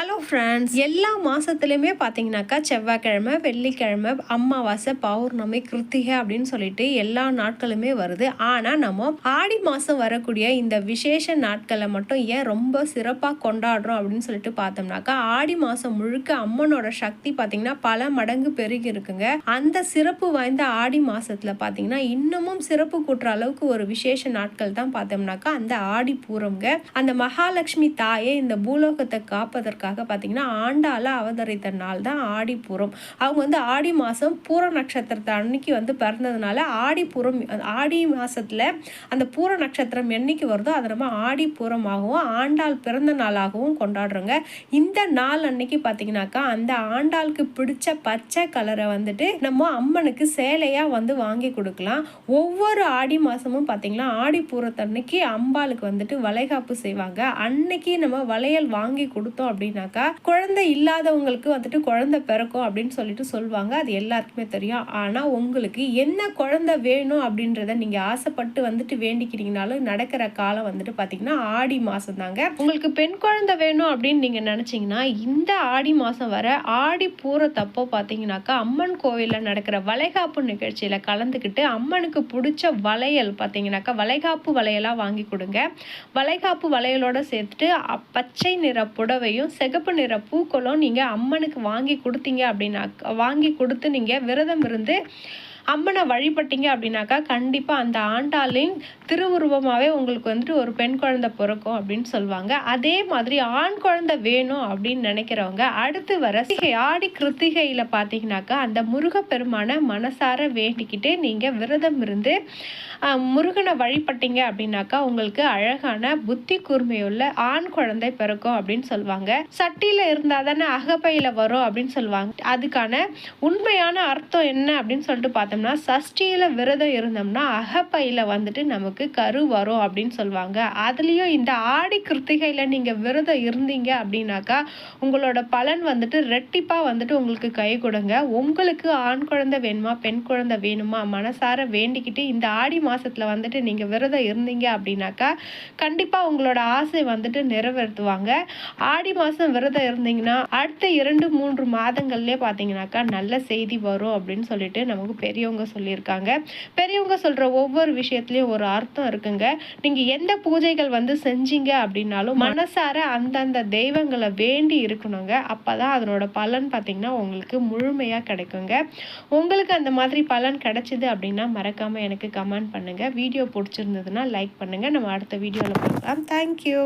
Hello friends எல்லா மாதத்துலேயுமே பார்த்தீங்கன்னாக்கா செவ்வாய்க்கிழமை வெள்ளிக்கிழமை அமாவாசை பௌர்ணமி கிருத்திகை அப்படின்னு சொல்லிட்டு எல்லா நாட்களுமே வருது. ஆனால் நம்ம ஆடி மாதம் வரக்கூடிய இந்த விசேஷ நாட்களை மட்டும் ஏன் ரொம்ப சிறப்பாக கொண்டாடுறோம் அப்படின்னு சொல்லிட்டு பார்த்தோம்னாக்கா ஆடி மாதம் முழுக்க அம்மனோட சக்தி பார்த்தீங்கன்னா பல மடங்கு பெருகி இருக்குங்க. அந்த சிறப்பு வாய்ந்த ஆடி மாதத்தில் பார்த்தீங்கன்னா இன்னமும் சிறப்பு கூட்டுற அளவுக்கு ஒரு விசேஷ நாட்கள் தான் பார்த்தோம்னாக்கா அந்த ஆடி பூரம்ங்க. அந்த மகாலட்சுமி தாயே இந்த பூலோகத்தை காப்பதற்காக சொல்கிறதுக்காக பார்த்தீங்கன்னா ஆண்டால அவதரித்த நாள் தான் ஆடிப்பூரம். அவங்க வந்து ஆடி மாதம் பூர நட்சத்திரத்தை அன்னைக்கு வந்து பிறந்ததுனால ஆடிப்பூரம் ஆடி மாதத்தில் அந்த பூர நட்சத்திரம் என்னைக்கு வருதோ அதை நம்ம ஆடிப்பூரமாகவும் ஆண்டாள் பிறந்த நாளாகவும் கொண்டாடுறோங்க. இந்த நாள் அன்னைக்கு பார்த்தீங்கன்னாக்கா அந்த ஆண்டாளுக்கு பிடிச்ச பச்சை கலரை வந்துட்டு நம்ம அம்மனுக்கு சேலையாக வந்து வாங்கி கொடுக்கலாம். ஒவ்வொரு ஆடி மாதமும் பார்த்தீங்கன்னா ஆடி பூரத்தன்னைக்கு அம்பாளுக்கு வந்துட்டு வளைகாப்பு செய்வாங்க. அன்னைக்கு நம்ம வளையல் வாங்கி கொடுத்தோம் அப்படின்னா அப்படின்னாக்கா குழந்தை இல்லாதவங்களுக்கு வந்துட்டு குழந்தை பிறக்கும் அப்படின்னு சொல்லிட்டு சொல்லுவாங்க. அது எல்லாருக்குமே தெரியும். ஆனால் உங்களுக்கு என்ன குழந்தை வேணும் அப்படின்றத நீங்கள் ஆசைப்பட்டு வந்துட்டு வேண்டிக்கிறீங்கனாலும் நடக்கிற காலம் வந்துட்டு பார்த்தீங்கன்னா ஆடி மாதம் தாங்க உங்களுக்கு பெண் குழந்தை வேணும் அப்படின்னு நீங்கள் நினச்சிங்கன்னா இந்த ஆடி மாதம் வர ஆடி பூரத்தப்போ பார்த்தீங்கன்னாக்கா அம்மன் கோவிலில் நடக்கிற வளைகாப்பு நிகழ்ச்சியில் கலந்துக்கிட்டு அம்மனுக்கு பிடிச்ச வளையல் பார்த்தீங்கன்னாக்கா வளைகாப்பு வளையலாக வாங்கி கொடுங்க. வளைகாப்பு வளையலோட சேர்த்துட்டு பச்சை நிற புடவையும் சிகப்பு நிற பூக்களும் நீங்கள் அம்மனுக்கு வாங்கி கொடுத்தீங்க அப்படின்னா வாங்கி கொடுத்து நீங்கள் விரதம் இருந்து அம்மனை வழிபட்டீங்க அப்படின்னாக்கா கண்டிப்பாக அந்த ஆண்டாளின் திருவுருவமாகவே உங்களுக்கு வந்துட்டு ஒரு பெண் குழந்தை பிறக்கும் அப்படின்னு சொல்லுவாங்க. அதே மாதிரி ஆண் குழந்தை வேணும் அப்படின்னு நினைக்கிறவங்க அடுத்து வர ஆடி கிருத்திகையில் பார்த்தீங்கன்னாக்கா அந்த முருகப்பெருமான மனசார வேண்டிக்கிட்டு நீங்கள் விரதம் இருந்து முருகனை வழிபட்டீங்க அப்படின்னாக்கா உங்களுக்கு அழகான புத்தி கூர்மையுள்ள ஆண் குழந்தை பிறக்கும் அப்படின்னு சொல்லுவாங்க. சட்டியில் இருந்தால் தானே அகப்பையில் வரும் அப்படின்னு சொல்லுவாங்க. அதுக்கான உண்மையான அர்த்தம் என்ன அப்படின்னு சொல்லிட்டு பார்த்தா பார்த்தோம்னா சஷ்டியில் விரதம் இருந்தோம்னா அகப்பையில் வந்துட்டு நமக்கு கரு வரும் அப்படின்னு சொல்லுவாங்க. அதுலேயும் இந்த ஆடி கிருத்திகையில் நீங்கள் விரதம் இருந்தீங்க அப்படின்னாக்கா உங்களோட பலன் வந்துட்டு ரெட்டிப்பாக வந்துட்டு உங்களுக்கு கை கொடுங்க. உங்களுக்கு ஆண் குழந்தை வேணுமா பெண் குழந்தை வேணுமா மனசார வேண்டிக்கிட்டு இந்த ஆடி மாதத்தில் வந்துட்டு நீங்கள் விரதம் இருந்தீங்க அப்படின்னாக்கா கண்டிப்பாக உங்களோட ஆசை வந்துட்டு நிறைவேற்றுவாங்க. ஆடி மாதம் விரதம் இருந்தீங்கன்னா அடுத்த இரண்டு மூன்று மாதங்கள்லேயே பார்த்தீங்கன்னாக்கா நல்ல செய்தி வரும் அப்படின்னு சொல்லிட்டு நமக்கு பெரிய பெரியவங்க சொல்லியிருக்காங்க. பெரியவங்க சொல்கிற ஒவ்வொரு விஷயத்துலையும் ஒரு அர்த்தம் இருக்குங்க. நீங்கள் எந்த பூஜைகள் வந்து செஞ்சீங்க அப்படின்னாலும் மனசார அந்தந்த தெய்வங்களை வேண்டி இருக்கணுங்க. அப்போ தான் அதனோட பலன் பார்த்தீங்கன்னா உங்களுக்கு முழுமையாக கிடைக்குங்க. உங்களுக்கு அந்த மாதிரி பலன் கிடைச்சிது அப்படின்னா மறக்காமல் எனக்கு கமெண்ட் பண்ணுங்கள் வீடியோ பிடிச்சிருந்ததுன்னா லைக் பண்ணுங்கள் நம்ம அடுத்த வீடியோவில் பார்க்கலாம். தேங்க்யூ